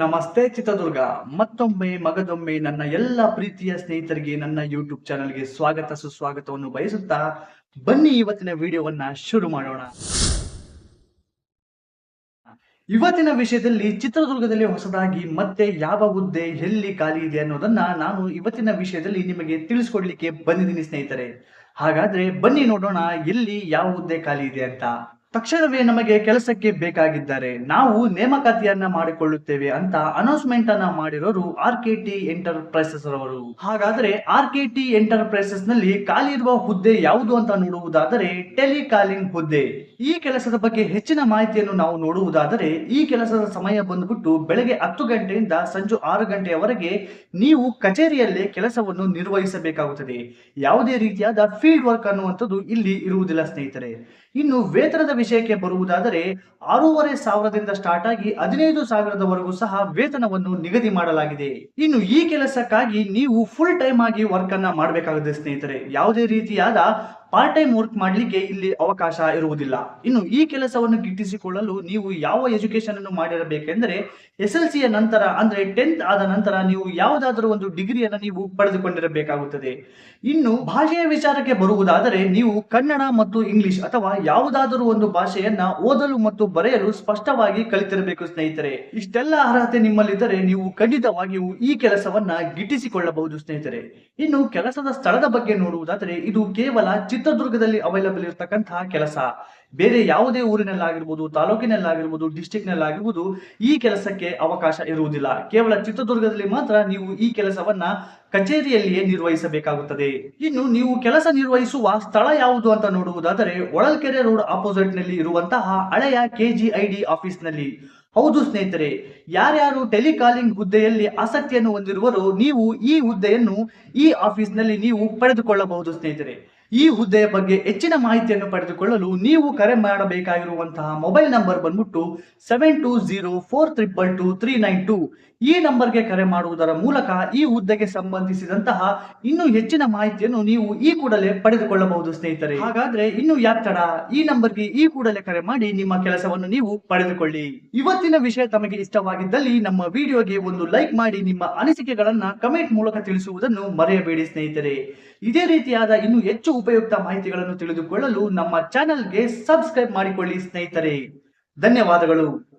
ನಮಸ್ತೆ ಚಿತ್ರದುರ್ಗ. ಮತ್ತೊಮ್ಮೆ ಮಗದೊಮ್ಮೆ ನನ್ನ ಎಲ್ಲ ಪ್ರೀತಿಯ ಸ್ನೇಹಿತರಿಗೆ ನನ್ನ ಯೂಟ್ಯೂಬ್ ಚಾನಲ್ಗೆ ಸ್ವಾಗತ, ಸುಸ್ವಾಗತವನ್ನು ಬಯಸುತ್ತಾ ಬನ್ನಿ ಇವತ್ತಿನ ವಿಡಿಯೋವನ್ನ ಶುರು ಮಾಡೋಣ. ಇವತ್ತಿನ ವಿಷಯದಲ್ಲಿ ಚಿತ್ರದುರ್ಗದಲ್ಲಿ ಹೊಸದಾಗಿ ಮತ್ತೆ ಯಾವ ಹುದ್ದೆ ಎಲ್ಲಿ ಖಾಲಿ ಇದೆ ಅನ್ನೋದನ್ನ ನಾನು ಇವತ್ತಿನ ವಿಷಯದಲ್ಲಿ ನಿಮಗೆ ತಿಳಿಸ್ಕೊಡ್ಲಿಕ್ಕೆ ಬಂದಿದ್ದೀನಿ ಸ್ನೇಹಿತರೆ. ಹಾಗಾದ್ರೆ ಬನ್ನಿ ನೋಡೋಣ ಎಲ್ಲಿ ಯಾವ ಹುದ್ದೆ ಖಾಲಿ ಇದೆ ಅಂತ. ತಕ್ಷಣವೇ ನಮಗೆ ಕೆಲಸಕ್ಕೆ ಬೇಕಾಗಿದ್ದಾರೆ. ನಾವು ನೇಮಕಾತಿಯನ್ನ ಮಾಡಿಕೊಳ್ಳುತ್ತೇವೆ ಅಂತ ಅನೌನ್ಸ್ಮೆಂಟ್ ಅನ್ನ ಮಾಡಿರೋರು ಆರ್ ಕೆ ಟಿ ಎಂಟರ್ಪ್ರೈಸಸ್ ಅವರು ಹಾಗಾದ್ರೆ ಆರ್ ಕೆ ಟಿ ಎಂಟರ್ಪ್ರೈಸಸ್ನಲ್ಲಿ ಖಾಲಿ ಇರುವ ಹುದ್ದೆ ಯಾವುದು ಅಂತ ನೋಡುವುದಾದರೆ ಟೆಲಿಕಾಲಿಂಗ್ ಹುದ್ದೆ. ಈ ಕೆಲಸದ ಬಗ್ಗೆ ಹೆಚ್ಚಿನ ಮಾಹಿತಿಯನ್ನು ನಾವು ನೋಡುವುದಾದರೆ ಈ ಕೆಲಸದ ಸಮಯ ಬಂದ್ಬಿಟ್ಟು ಬೆಳಗ್ಗೆ ಹತ್ತು ಗಂಟೆಯಿಂದ ಸಂಜೆ ಆರು ಗಂಟೆಯವರೆಗೆ ನೀವು ಕಚೇರಿಯಲ್ಲೇ ಕೆಲಸವನ್ನು ನಿರ್ವಹಿಸಬೇಕಾಗುತ್ತದೆ. ಯಾವುದೇ ರೀತಿಯಾದ ಫೀಲ್ಡ್ ವರ್ಕ್ ಅನ್ನುವಂಥದ್ದು ಇಲ್ಲಿ ಇರುವುದಿಲ್ಲ ಸ್ನೇಹಿತರೆ. ಇನ್ನು ವೇತನದ ವಿಷಯಕ್ಕೆ ಬರುವುದಾದರೆ ಆರೂವರೆ ಸಾವಿರದಿಂದ ಸ್ಟಾರ್ಟ್ ಆಗಿ ಹದಿನೈದು ಸಾವಿರದವರೆಗೂ ಸಹ ವೇತನವನ್ನು ನಿಗದಿ ಮಾಡಲಾಗಿದೆ. ಇನ್ನು ಈ ಕೆಲಸಕ್ಕಾಗಿ ನೀವು ಫುಲ್ ಟೈಮ್ ಆಗಿ ವರ್ಕ್ ಅನ್ನ ಮಾಡಬೇಕಾಗುತ್ತೆ ಸ್ನೇಹಿತರೆ. ಯಾವುದೇ ರೀತಿಯಾದ ಪಾರ್ಟ್ ಟೈಮ್ ವರ್ಕ್ ಮಾಡಲಿಕ್ಕೆ ಇಲ್ಲಿ ಅವಕಾಶ ಇರುವುದಿಲ್ಲ. ಇನ್ನು ಈ ಕೆಲಸವನ್ನು ಗಿಟ್ಟಿಸಿಕೊಳ್ಳಲು ನೀವು ಯಾವ ಎಜುಕೇಶನ್ ಅನ್ನು ಮಾಡಿರಬೇಕೆಂದರೆ ಎಸ್ ಎಲ್ ಸಿಯ ನಂತರ ಅಂದ್ರೆ ಟೆಂತ್ ಆದ ನಂತರ ನೀವು ಯಾವುದಾದರೂ ಒಂದು ಡಿಗ್ರಿಯನ್ನು ನೀವು ಪಡೆದುಕೊಂಡಿರಬೇಕಾಗುತ್ತದೆ. ಇನ್ನು ಭಾಷೆಯ ವಿಚಾರಕ್ಕೆ ಬರುವುದಾದರೆ ನೀವು ಕನ್ನಡ ಮತ್ತು ಇಂಗ್ಲಿಷ್ ಅಥವಾ ಯಾವುದಾದರೂ ಒಂದು ಭಾಷೆಯನ್ನ ಓದಲು ಮತ್ತು ಬರೆಯಲು ಸ್ಪಷ್ಟವಾಗಿ ಕಲಿತಿರಬೇಕು ಸ್ನೇಹಿತರೆ. ಇಷ್ಟೆಲ್ಲ ಅರ್ಹತೆ ನಿಮ್ಮಲ್ಲಿದ್ದರೆ ನೀವು ಖಂಡಿತವಾಗಿಯೂ ಈ ಕೆಲಸವನ್ನ ಗಿಟ್ಟಿಸಿಕೊಳ್ಳಬಹುದು ಸ್ನೇಹಿತರೆ. ಇನ್ನು ಕೆಲಸದ ಸ್ಥಳದ ಬಗ್ಗೆ ನೋಡುವುದಾದರೆ ಇದು ಕೇವಲ ಚಿತ್ರದುರ್ಗದಲ್ಲಿ ಅವೈಲಬಲ್ ಇರತಕ್ಕಂತಹ ಕೆಲಸ. ಬೇರೆ ಯಾವುದೇ ಊರಿನಲ್ಲಾಗಿರ್ಬೋದು, ತಾಲೂಕಿನಲ್ಲಾಗಿರ್ಬೋದು ಡಿಸ್ಟಿಕ್ ನಲ್ಲಾಗಿರ್ಬೋದು, ಈ ಕೆಲಸಕ್ಕೆ ಅವಕಾಶ ಇರುವುದಿಲ್ಲ. ಕೇವಲ ಚಿತ್ರದುರ್ಗದಲ್ಲಿ ಮಾತ್ರ ನೀವು ಈ ಕೆಲಸವನ್ನ ಕಚೇರಿಯಲ್ಲಿಯೇ ನಿರ್ವಹಿಸಬೇಕಾಗುತ್ತದೆ. ಇನ್ನು ನೀವು ಕೆಲಸ ನಿರ್ವಹಿಸುವ ಸ್ಥಳ ಯಾವುದು ಅಂತ ನೋಡುವುದಾದರೆ ಒಳಲ್ಕೆರೆ ರೋಡ್ ಆಪೋಸಿಟ್ನಲ್ಲಿ ಇರುವಂತಹ ಹಳೆಯ ಕೆಜಿಐಡಿ ಆಫೀಸ್ನಲ್ಲಿ. ಹೌದು ಸ್ನೇಹಿತರೆ, ಯಾರ್ಯಾರು ಟೆಲಿಕಾಲಿಂಗ್ ಹುದ್ದೆಯಲ್ಲಿ ಆಸಕ್ತಿಯನ್ನು ಹೊಂದಿರುವರೋ, ನೀವು ಈ ಹುದ್ದೆಯನ್ನು ಈ ಆಫೀಸ್ನಲ್ಲಿ ನೀವು ಪಡೆದುಕೊಳ್ಳಬಹುದು ಸ್ನೇಹಿತರೆ. ಈ ಹುದ್ದೆಯ ಬಗ್ಗೆ ಹೆಚ್ಚಿನ ಮಾಹಿತಿಯನ್ನು ಪಡೆದುಕೊಳ್ಳಲು ನೀವು ಕರೆ ಮಾಡಬೇಕಾಗಿರುವಂತಹ ಮೊಬೈಲ್ ನಂಬರ್ ಬಂದ್ಬಿಟ್ಟು seven two zero four triple two three nine two. ಈ ನಂಬರ್ಗೆ ಕರೆ ಮಾಡುವುದರ ಮೂಲಕ ಈ ಹುದ್ದೆಗೆ ಸಂಬಂಧಿಸಿದಂತಹ ಇನ್ನೂ ಹೆಚ್ಚಿನ ಮಾಹಿತಿಯನ್ನು ನೀವು ಈ ಕೂಡಲೇ ಪಡೆದುಕೊಳ್ಳಬಹುದು, ಸ್ನೇಹಿತರೆ. ಹಾಗಾದ್ರೆ ಇನ್ನು ಯಾಕೆ ತಡ? ಈ ನಂಬರ್ಗೆ ಈ ಕೂಡಲೇ ಕರೆ ಮಾಡಿ ನಿಮ್ಮ ಕೆಲಸವನ್ನು ನೀವು ಪಡೆದುಕೊಳ್ಳಿ. ಇವತ್ತಿನ ವಿಷಯ ತಮಗೆ ಇಷ್ಟವಾಗಿದ್ದಲ್ಲಿ ನಮ್ಮ ವಿಡಿಯೋಗೆ ಒಂದು ಲೈಕ್ ಮಾಡಿ, ನಿಮ್ಮ ಅನಿಸಿಕೆಗಳನ್ನ ಕಮೆಂಟ್ ಮೂಲಕ ತಿಳಿಸುವುದನ್ನು ಮರೆಯಬೇಡಿ, ಸ್ನೇಹಿತರೆ. ಇದೇ ರೀತಿಯಾದ ಇನ್ನು ಹೆಚ್ಚು ಉಪಯುಕ್ತ ಮಾಹಿತಿಗಳನ್ನು ತಿಳಿದುಕೊಳ್ಳಲು ನಮ್ಮ ಚಾನೆಲ್ಗೆ ಸಬ್ಸ್ಕ್ರೈಬ್ ಮಾಡಿಕೊಳ್ಳಿ ಸ್ನೇಹಿತರೆ. ಧನ್ಯವಾದಗಳು.